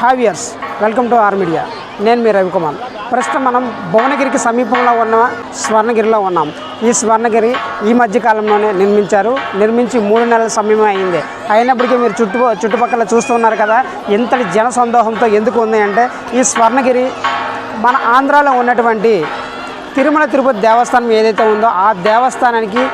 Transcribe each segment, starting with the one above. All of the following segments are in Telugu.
Hi viewers welcome to R Media. నేను మీ రవికుమార్ ప్రస్తుతం మనం భువనగిరికి సమీపంలో ఉన్న స్వర్ణగిరిలో ఉన్నాం. ఈ స్వర్ణగిరి ఈ మధ్యకాలంలోనే నిర్మించారు. నిర్మించి మూడు నెలల సమయం అయింది. అయినప్పటికీ మీరు చుట్టు చుట్టుపక్కల చూస్తున్నారు కదా ఎంతటి జన సందోహంతో ఎందుకు ఉంది అంటే ఈ స్వర్ణగిరి మన ఆంధ్రాలో ఉన్నటువంటి తిరుమల తిరుపతి దేవస్థానం ఏదైతే ఉందో ఆ దేవస్థానానికి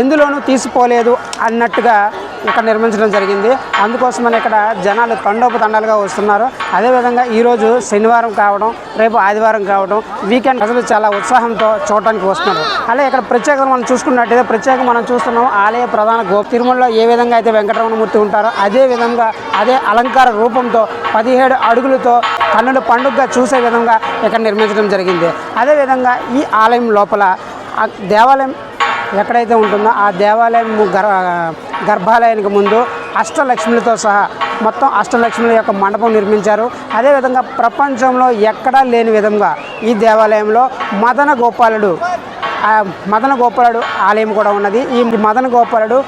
ఎందులోనూ తీసిపోలేదు అన్నట్టుగా ఇక్కడ నిర్మించడం జరిగింది. అందుకోసమని ఇక్కడ జనాలు తండోపు తండాలుగా వస్తున్నారు. అదేవిధంగా ఈరోజు శనివారం కావడం రేపు ఆదివారం కావడం వీకెండ్ ప్రజలు చాలా ఉత్సాహంతో చూడటానికి వస్తున్నారు. అలాగే ఇక్కడ ప్రత్యేకంగా మనం చూసుకున్నట్టయితే ప్రత్యేకంగా మనం చూస్తున్నాం ఆలయ ప్రధాన గో తిరుమలలో ఏ విధంగా అయితే వెంకటరమణమూర్తి ఉంటారో అదే విధంగా అదే అలంకార రూపంతో పదిహేడు అడుగులతో కన్నుల పండుగగా చూసే విధంగా ఇక్కడ నిర్మించడం జరిగింది. అదేవిధంగా ఈ ఆలయం లోపల దేవాలయం ఎక్కడైతే ఉంటుందో ఆ దేవాలయం గర్ గర్భాలయానికి ముందు అష్టలక్ష్ములతో సహా మొత్తం అష్టలక్ష్ముల యొక్క మండపం నిర్మించారు. అదేవిధంగా ప్రపంచంలో ఎక్కడా లేని విధంగా ఈ దేవాలయంలో మదన గోపాలుడు మదన గోపాలుడు ఆలయం కూడా ఉన్నది. ఈ మదన గోపాలుడు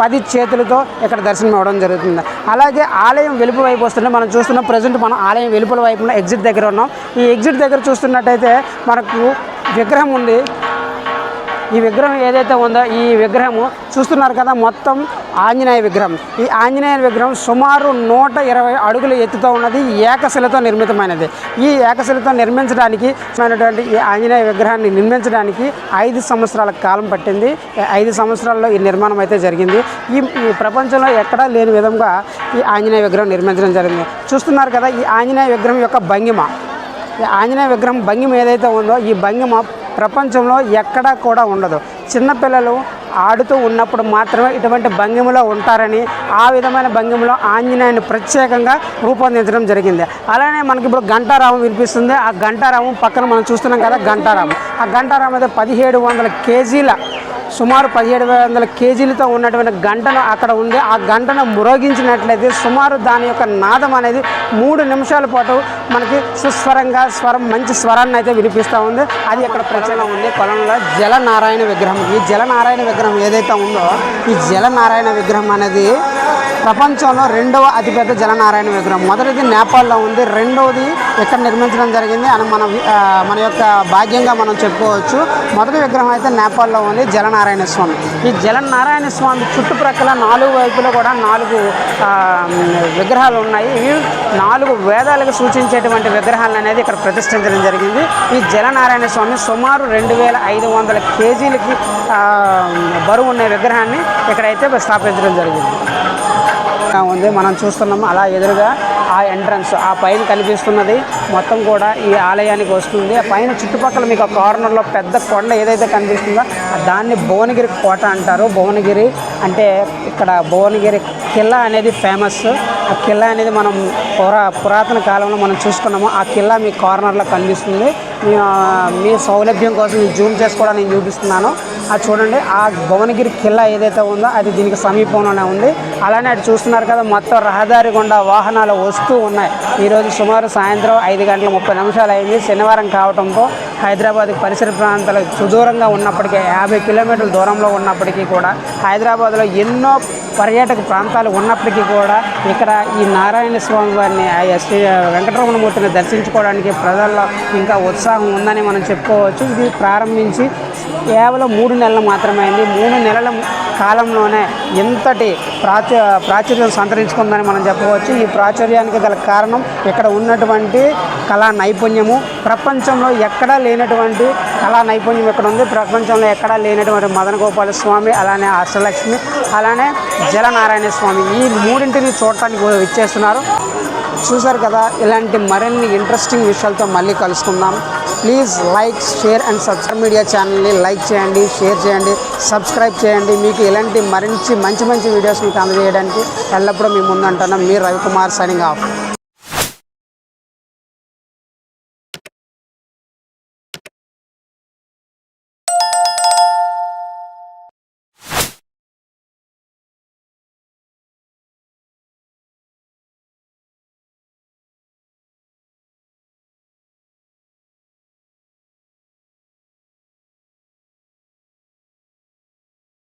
పది చేతులతో ఇక్కడ దర్శనం ఇవ్వడం జరుగుతుంది. అలాగే ఆలయం వెలుపు వైపు వస్తుంటే మనం చూస్తున్నాం ప్రజెంట్ మనం ఆలయం వెలుపల వైపున ఎగ్జిట్ దగ్గర ఉన్నాం. ఈ ఎగ్జిట్ దగ్గర చూస్తున్నట్టయితే మనకు విగ్రహం ఉంది. ఈ విగ్రహం ఏదైతే ఉందో ఈ విగ్రహము చూస్తున్నారు కదా మొత్తం ఆంజనేయ విగ్రహం. ఈ ఆంజనేయ విగ్రహం సుమారు నూట ఇరవై అడుగుల ఎత్తుతో ఉన్నది ఏకశిలతో నిర్మితమైనది. ఈ ఏకశిలతో నిర్మించడానికి అయినటువంటి ఈ ఆంజనేయ విగ్రహాన్ని నిర్మించడానికి ఐదు సంవత్సరాల కాలం పట్టింది. ఐదు సంవత్సరాల్లో ఈ నిర్మాణం అయితే జరిగింది. ఈ ఈ ప్రపంచంలో ఎక్కడా లేని విధంగా ఈ ఆంజనేయ విగ్రహం నిర్మించడం జరిగింది. చూస్తున్నారు కదా ఈ ఆంజనేయ విగ్రహం యొక్క భంగిమ. ఈ ఆంజనేయ విగ్రహం భంగిమ ఏదైతే ఉందో ఈ భంగిమ ప్రపంచంలో ఎక్కడా కూడా ఉండదు. చిన్నపిల్లలు ఆడుతూ ఉన్నప్పుడు మాత్రమే ఇటువంటి భంగిమలో ఉంటారని ఆ విధమైన భంగిమలో ఆంజనేయుని ప్రత్యేకంగా రూపొందించడం జరిగింది. అలానే మనకి ఇప్పుడు గంటారామం వినిపిస్తుంది. ఆ ఘంటారామం పక్కన మనం చూస్తున్నాం కదా గంటారామం ఆ ఘంటారామం అయితే పదిహేడు వందల కేజీల సుమారు పదిహేడు వందల కేజీలతో ఉన్నటువంటి గంటను అక్కడ ఉంది. ఆ గంటను మురోగించినట్లయితే సుమారు దాని యొక్క నాదం అనేది మూడు నిమిషాల పాటు మనకి సుస్వరంగా స్వరం మంచి స్వరాన్ని అయితే వినిపిస్తూ ఉంది. అది ఇక్కడ ప్రచారం ఉంది? పొలంలో జలనారాయణ విగ్రహం. ఈ జలనారాయణ విగ్రహం ఏదైతే ఉందో ఈ జలనారాయణ విగ్రహం అనేది ప్రపంచంలో రెండవ అతిపెద్ద జలనారాయణ విగ్రహం. మొదటిది నేపాల్లో ఉంది రెండవది ఇక్కడ నిర్మించడం జరిగింది అని మన మన యొక్క భాగ్యంగా మనం చెప్పుకోవచ్చు. మొదటి విగ్రహం అయితే నేపాల్లో ఉంది జలనారాయణ స్వామి. ఈ జలనారాయణ స్వామి చుట్టుప్రక్కల నాలుగు వైపులో కూడా నాలుగు విగ్రహాలు ఉన్నాయి. ఇవి నాలుగు వేదాలకు సూచించేటువంటి విగ్రహాలు అనేది ఇక్కడ ప్రతిష్ఠించడం జరిగింది. ఈ జలనారాయణ స్వామి సుమారు రెండు వేల ఐదు వందల కేజీలకి బరువు ఉన్న విగ్రహాన్ని ఇక్కడైతే స్థాపించడం జరిగింది. ఉంది. మనం చూస్తున్నాము అలా ఎదురుగా ఆ ఎంట్రన్స్ ఆ పైన కనిపిస్తున్నది. మొత్తం కూడా ఈ ఆలయానికి వస్తుంది. ఆ పైన చుట్టుపక్కల మీకు ఆ కార్నర్లో పెద్ద కొండ ఏదైతే కనిపిస్తుందో దాన్ని భువనగిరి కోట అంటారు. భువనగిరి అంటే ఇక్కడ భువనగిరి కిల్లా అనేది ఫేమస్ ఆ కిల్లా అనేది మనం పురా పురాతన కాలంలో మనం చూసుకున్నాము. ఆ కిల్లా మీ కార్నర్లో కనిపిస్తుంది. మీ సౌలభ్యం కోసం జూమ్ చేసుకోవడానికి నేను చూపిస్తున్నాను. అది చూడండి ఆ భువనగిరి కిల్లా ఏదైతే ఉందో అది దీనికి సమీపంలోనే ఉంది. అలానే అటు చూస్తున్నారు కదా మొత్తం రహదారి గుండా వాహనాలు వస్తూ ఉన్నాయి. ఈరోజు సుమారు సాయంత్రం ఐదు గంటల ముప్పై నిమిషాలు అయింది. శనివారం కావడంతో హైదరాబాద్ పరిసర ప్రాంతాలకు సుదూరంగా ఉన్నప్పటికీ యాభై కిలోమీటర్ల దూరంలో ఉన్నప్పటికీ కూడా హైదరాబాద్లో ఎన్నో పర్యాటక ప్రాంతాలు ఉన్నప్పటికీ కూడా ఇక్కడ ఈ నారాయణ స్వామి వారిని శ్రీ వెంకటరమణమూర్తిని దర్శించుకోవడానికి ప్రజల్లో ఇంకా ఉత్సాహం ఉందని మనం చెప్పుకోవచ్చు. ఇది ప్రారంభించి కేవలం మూడు నెలలు మాత్రమే అయింది మూడు నెలల కాలంలోనే ఎంతటి ప్రాచు ప్రాచుర్యం సంతరించుకుందని మనం చెప్పవచ్చు. ఈ ప్రాచుర్యానికి గల కారణం ఇక్కడ ఉన్నటువంటి కళా నైపుణ్యము ప్రపంచంలో ఎక్కడా లేనటువంటి కళా నైపుణ్యం ఇక్కడ ఉంది. ప్రపంచంలో ఎక్కడా లేనటువంటి మదన గోపాల స్వామి అలానే అష్టలక్ష్మి అలానే జలనారాయణ స్వామి. ఈ మూడింటిని చూడటానికి ఇచ్చేస్తున్నారు చూసారు కదా ఇలాంటి మరిన్ని ఇంట్రెస్టింగ్ విషయాలతో మళ్ళీ కలుసుకుందాం. Please like share and subscribe media ఛానల్ని లైక్ చేయండి షేర్ చేయండి సబ్స్క్రైబ్ చేయండి. మీకు ఇలాంటి మరించి మంచి మంచి వీడియోస్ మీకు అందజేయడానికి ఎల్లప్పుడూ మీ ముందు అంటున్నాం. మీ రవికుమార్ సైనింగ్ ఆఫ్.